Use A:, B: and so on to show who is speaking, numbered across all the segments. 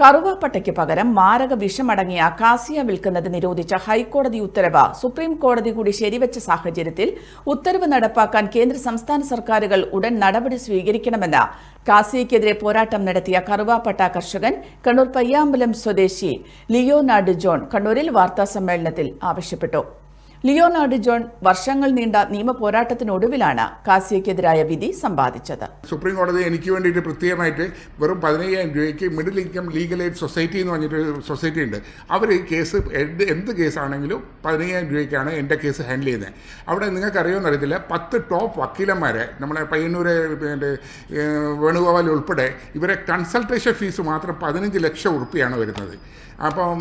A: കറുവാപ്പട്ടയ്ക്ക് പകരം മാരക വിഷമടങ്ങിയ കാസിയ വിൽക്കുന്നത് നിരോധിച്ച ഹൈക്കോടതി ഉത്തരവ് സുപ്രീം കോടതി കൂടി ശരിവച്ച സാഹചര്യത്തിൽ ഉത്തരവ് നടപ്പാക്കാൻ കേന്ദ്ര സംസ്ഥാന സർക്കാരുകൾ ഉടൻ നടപടി സ്വീകരിക്കണമെന്ന് കാസിയക്കെതിരെ പോരാട്ടം നടത്തിയ കറുവാപ്പട്ട കർഷകൻ കണ്ണൂർ പയ്യാമ്പലം സ്വദേശി ലിയോനാർഡ് ജോൺ കണ്ണൂരിൽ വാർത്താസമ്മേളനത്തിൽ ആവശ്യപ്പെട്ടു. ലിയോനാർഡ് ജോൺ വർഷങ്ങൾ നീണ്ട നിയമ പോരാട്ടത്തിനൊടുവിലാണ് കാസിയയ്ക്കെതിരായ വിധി സമ്പാദിച്ചത്.
B: സുപ്രീം കോടതി എനിക്ക് വേണ്ടിയിട്ട് പ്രത്യേകമായിട്ട് വെറും പതിനയ്യായിരം രൂപയ്ക്ക് middle income legal aid society എന്ന് പറഞ്ഞിട്ട് സൊസൈറ്റി ഉണ്ട്. അവർ ഈ കേസ് എന്ത് എന്ത് കേസാണെങ്കിലും പതിനയ്യായിരം രൂപയ്ക്കാണ് എന്റെ കേസ് ഹാൻഡിൽ ചെയ്യുന്നത്. അവിടെ നിങ്ങൾക്ക് അറിയുമെന്ന് അറിയത്തില്ല പത്ത് ടോപ്പ് വക്കീലന്മാരെ നമ്മളെ പയ്യന്നൂര് വേണുഗോപാൽ ഉൾപ്പെടെ ഇവരെ കൺസൾട്ടേഷൻ ഫീസ് മാത്രം പതിനഞ്ച് ലക്ഷം ഉറുപ്പിയാണ് വരുന്നത്. അപ്പം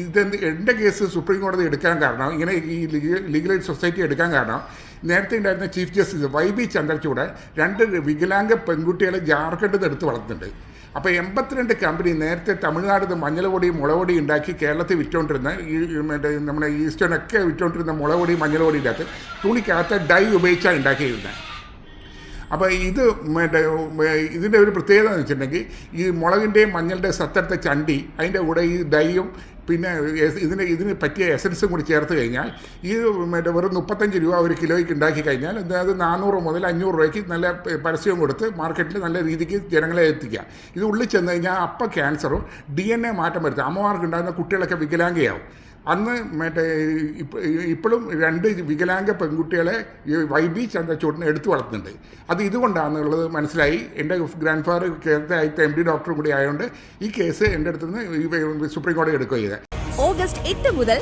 B: ഇതെന്ത് എന്റെ കേസ് സുപ്രീം കോടതി എടുക്കാൻ കാരണം ഇങ്ങനെ ഈ ലീഗൽ എയ്ഡ് സൊസൈറ്റി എടുക്കാൻ കാരണം നേരത്തെ ഉണ്ടായിരുന്ന chief justice Y B Chandrachud രണ്ട് വികലാംഗ പെൺകുട്ടികളെ ജാർഖണ്ഡിൽ നിന്ന് എടുത്ത് വളർത്തുന്നുണ്ട്. അപ്പോൾ എൺപത്തിരണ്ട് കമ്പനി നേരത്തെ തമിഴ്നാട് മഞ്ഞൾപൊടി മുളപൊടി ഉണ്ടാക്കി കേരളത്തിൽ വിറ്റുകൊണ്ടിരുന്ന ഈ മറ്റേ നമ്മുടെ ഈസ്റ്റേണൊക്കെ വിറ്റുകൊണ്ടിരുന്ന മുളപൊടി മഞ്ഞൾപൊടി ഉണ്ടാക്കി തുണിക്കകത്ത് ഡൈ ഉപയോഗിച്ചാണ് ഉണ്ടാക്കിയിരുന്നത്. അപ്പോൾ ഇത് മറ്റേ ഇതിന്റെ ഒരു പ്രത്യേകത എന്ന് വെച്ചിട്ടുണ്ടെങ്കിൽ ഈ മുളകിന്റെയും മഞ്ഞളുടെ സത്തടുത്ത ചണ്ടി അതിന്റെ കൂടെ ഈ ഡൈയും പിന്നെ ഇതിന് ഇതിന് പറ്റിയ എസൻസും കൂടി ചേർത്ത് കഴിഞ്ഞാൽ ഈ മറ്റേ വെറും മുപ്പത്തഞ്ച് രൂപ ഒരു കിലോയ്ക്ക് ഉണ്ടാക്കി കഴിഞ്ഞാൽ അത് നാനൂറ് മുതൽ അഞ്ഞൂറ് രൂപയ്ക്ക് നല്ല പരസ്യവും കൊടുത്ത് മാർക്കറ്റിൽ നല്ല രീതിക്ക് ജനങ്ങളെ എത്തിക്കുക. ഇത് ഉള്ളിൽ ചെന്ന് കഴിഞ്ഞാൽ അപ്പം ക്യാൻസറും ഡി എൻ എ മാറ്റം വരുത്തുക അമ്മമാർക്ക് ഉണ്ടാകുന്ന കുട്ടികളൊക്കെ വികലാംഗയാവും. അന്ന് മറ്റേ ഇപ്പോഴും രണ്ട് വികലാംഗ പെൺകുട്ടികളെ വൈ ബി ചന്ദ്രചൂടിനെ എടുത്തു വളർത്തുന്നുണ്ട്. അത് ഇതുകൊണ്ടാണെന്നുള്ളത് മനസ്സിലായി. എന്റെ ഗ്രാൻഡ് ഫാദർ കേരളത്തെ ആയിട്ട് എം ഡി ഡോക്ടറും കൂടി ആയതുകൊണ്ട് ഈ കേസ് എന്റെ അടുത്ത് നിന്ന് സുപ്രീം കോടതി എടുക്കുകയാണ്
C: ഓഗസ്റ്റ് എട്ട് മുതൽ